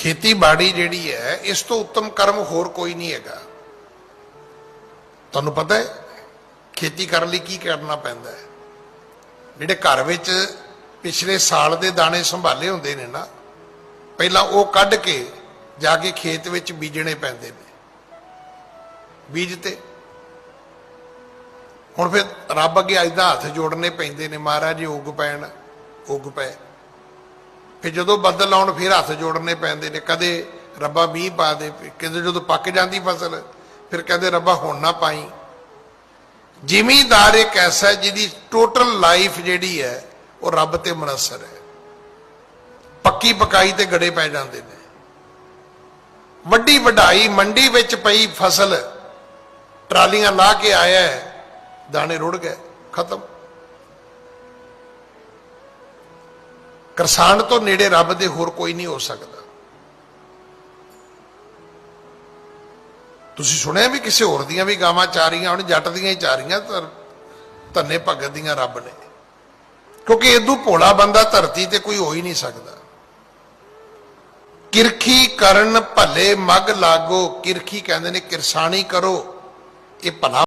ਖੇਤੀਬਾੜੀ ਜਿਹੜੀ ਹੈ, ਇਸ ਤੋਂ ਉੱਤਮ ਕਰਮ ਹੋਰ ਕੋਈ ਨਹੀਂ ਹੈਗਾ। ਤੁਹਾਨੂੰ ਪਤਾ ਹੈ, ਖੇਤੀ ਕਰਨ ਲਈ ਕੀ ਕਰਨਾ ਪੈਂਦਾ ਹੈ? ਜਿਹੜੇ ਘਰ ਵਿੱਚ ਪਿਛਲੇ ਸਾਲ ਦੇ ਦਾਣੇ ਸੰਭਾਲੇ ਹੁੰਦੇ ਨੇ ਨਾ, ਪਹਿਲਾਂ ਉਹ ਕੱਢ ਕੇ ਜਾ ਕੇ ਖੇਤ ਵਿੱਚ ਬੀਜਣੇ ਪੈਂਦੇ ਨੇ। ਬੀਜ ਤੇ। ਹੁਣ ਫਿਰ ਰੱਬ ਅੱਗੇ ਅੱਜ ਦਾ ਹੱਥ ਜੋੜਨੇ ਪੈਂਦੇ ਨੇ, ਮਹਾਰਾਜ ਜੀ ਉਗ ਪੈਣ ਉਗ ਪਏ ਕਿ ਜਦੋਂ ਬੱਦਲ ਆਉਣ ਫਿਰ ਹੱਥ ਜੋੜਨੇ ਪੈਂਦੇ ਨੇ। ਕਦੇ ਰੱਬਾ ਮੀਂਹ ਪਾ ਦੇ, ਕਹਿੰਦੇ ਜਦੋਂ ਪੱਕ ਜਾਂਦੀ ਫਸਲ, ਫਿਰ ਕਹਿੰਦੇ ਰੱਬਾ ਹੁਣ ਨਾ ਪਾਈ। ਜ਼ਿਮੀਦਾਰ ਇੱਕ ਐਸਾ ਜਿਹਦੀ ਟੋਟਲ ਲਾਈਫ ਜਿਹੜੀ ਹੈ, ਉਹ ਰੱਬ ਤੇ ਮਨਸਰ ਹੈ। ਪੱਕੀ ਪਕਾਈ ਤੇ ਗੜੇ ਪੈ ਜਾਂਦੇ ਨੇ। ਵੱਡੀ ਵਢਾਈ, ਮੰਡੀ ਵਿੱਚ ਪਈ ਫਸਲ, ਟਰਾਲੀਆਂ ਲਾ ਕੇ ਆਇਆ ਦਾਣੇ ਰੁੜ ਗਏ, ਖਤਮ। ਕਿਸਾਨ ਤੋਂ ਨੇੜੇ ਰੱਬ ਦੇ ਹੋਰ ਕੋਈ ਨਹੀਂ ਹੋ ਸਕਦਾ। ਤੁਸੀਂ ਸੁਣਿਆ ਵੀ ਕਿਸੇ ਹੋਰ ਦੀਆਂ ਵੀ ਗਾਵਾਂ ਚਾਰੀਆਂ ਹੁਣ, ਜੱਟ ਦੀਆਂ ਹੀ ਚਾਰੀਆਂ ਧੰਨੇ ਭਗਤ ਦੀਆਂ ਰੱਬ ਨੇ। ਕਿਉਂਕਿ ਇਦੋਂ ਭੋਲਾ ਬੰਦਾ ਧਰਤੀ ਤੇ ਕੋਈ ਹੋ ਹੀ ਨਹੀਂ ਸਕਦਾ। ਕਿਰਖੀ ਕਰਨ ਭਲੇ ਮਗ ਲਾਗੋ, ਕਿਰਖੀ ਕਹਿੰਦੇ ਨੇ ਕਿਰਸਾਨੀ ਕਰੋ, ਇਹ ਭਲਾ